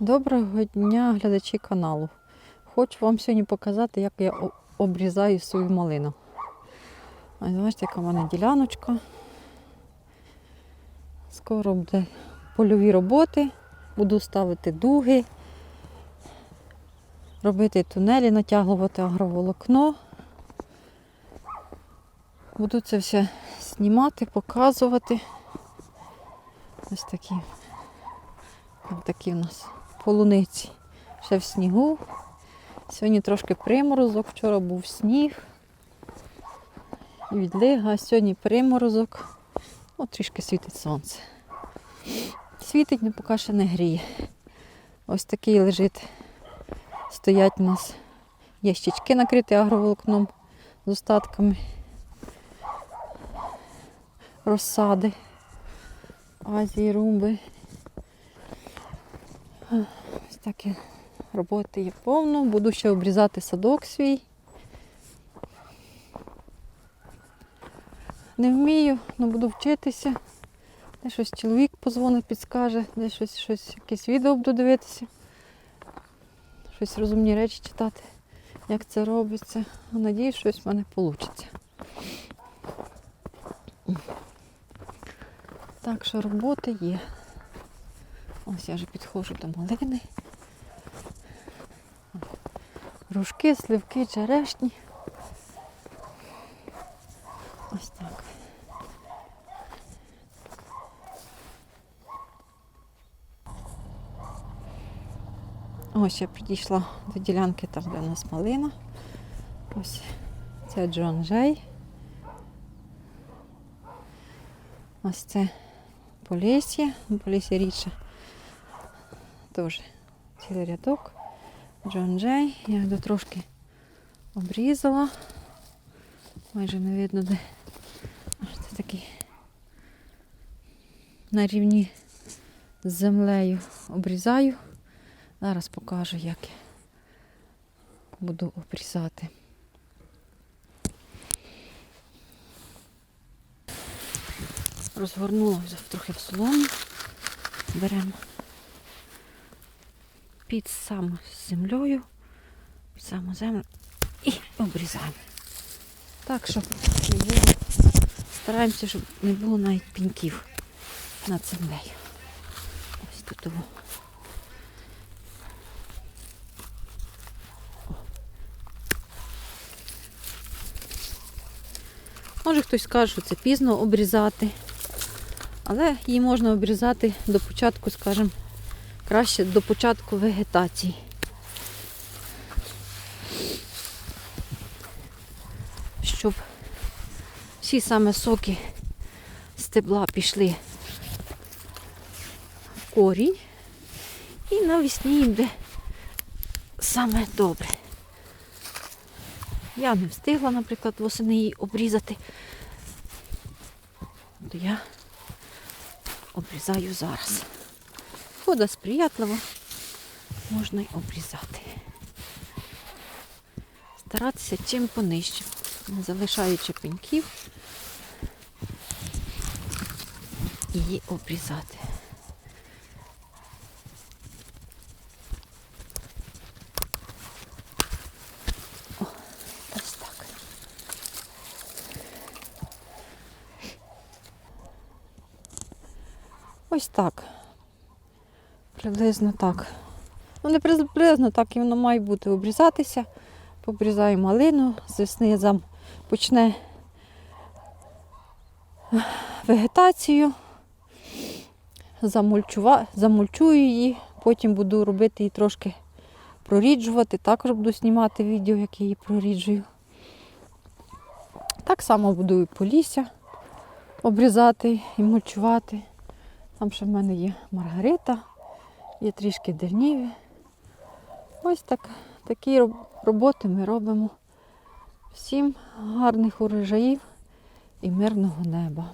Доброго дня, глядачі каналу. Хочу вам сьогодні показати, як я обрізаю свою малину. Ось бачите, яка в мене діляночка. Скоро буде польові роботи. Буду ставити дуги, робити тунелі, натягувати агроволокно. Буду це все знімати, показувати. Ось такі. Ось такі у нас полуниці. Ще в снігу. Сьогодні трошки приморозок, вчора був сніг. Відлига, сьогодні приморозок. О, трішки світить сонце. Світить, але поки ще не гріє. Ось такий лежить. Стоять у нас ящички накриті агроволокном з остатками розсади, Азії, румби. Ось такі роботи є повно. Буду ще обрізати садок свій. Не вмію, але буду вчитися. Де щось чоловік позвонить, підскаже, де щось, щось, якесь відео буду дивитися. Щось розумні речі читати, як це робиться. Надіюсь, щось в мене вийде. Так що роботи є. Ось я вже підходжу до малини. Рушки, сливки, черешні. Ось так. Ось я підійшла до ділянки, там де у нас малина. Ось це Джон Джей. Ось це Полісся. Полісся рідше. Теж цілий рядок. Джон Джей. Я його трошки обрізала. Майже не видно де. Це такий на рівні з землею обрізаю. Зараз покажу, як я буду обрізати. Розгорнула трохи в солому. Беремо під саму землею, під саму землю і обрізаємо. Так, щоб не було. Стараємося, щоб не було навіть піньків над землею. Ось тут. Того. Може хтось скаже, що це пізно обрізати, але її можна обрізати до початку, скажімо, краще до початку вегетації. Щоб всі саме соки стебла пішли в корінь і навесні буде саме добре. Я не встигла, наприклад, восени її обрізати. То я обрізаю зараз. Хода сприятлива, можна й обрізати. Старатися чим понижче, не залишаючи пеньків, її обрізати. О, ось так. Приблизно так. Ну, не приблизно так і воно має бути обрізатися. Побрізаю малину, з весни зам почне вегетацію, замульчува... замульчую її, потім буду робити її трошки проріджувати. Також буду знімати відео, як я її проріджую. Так само буду і полісся обрізати і мульчувати. Там ще в мене є маргарита, є трішки дерніві. Ось так, такі роботи ми робимо. Всім гарних урожаїв і мирного неба.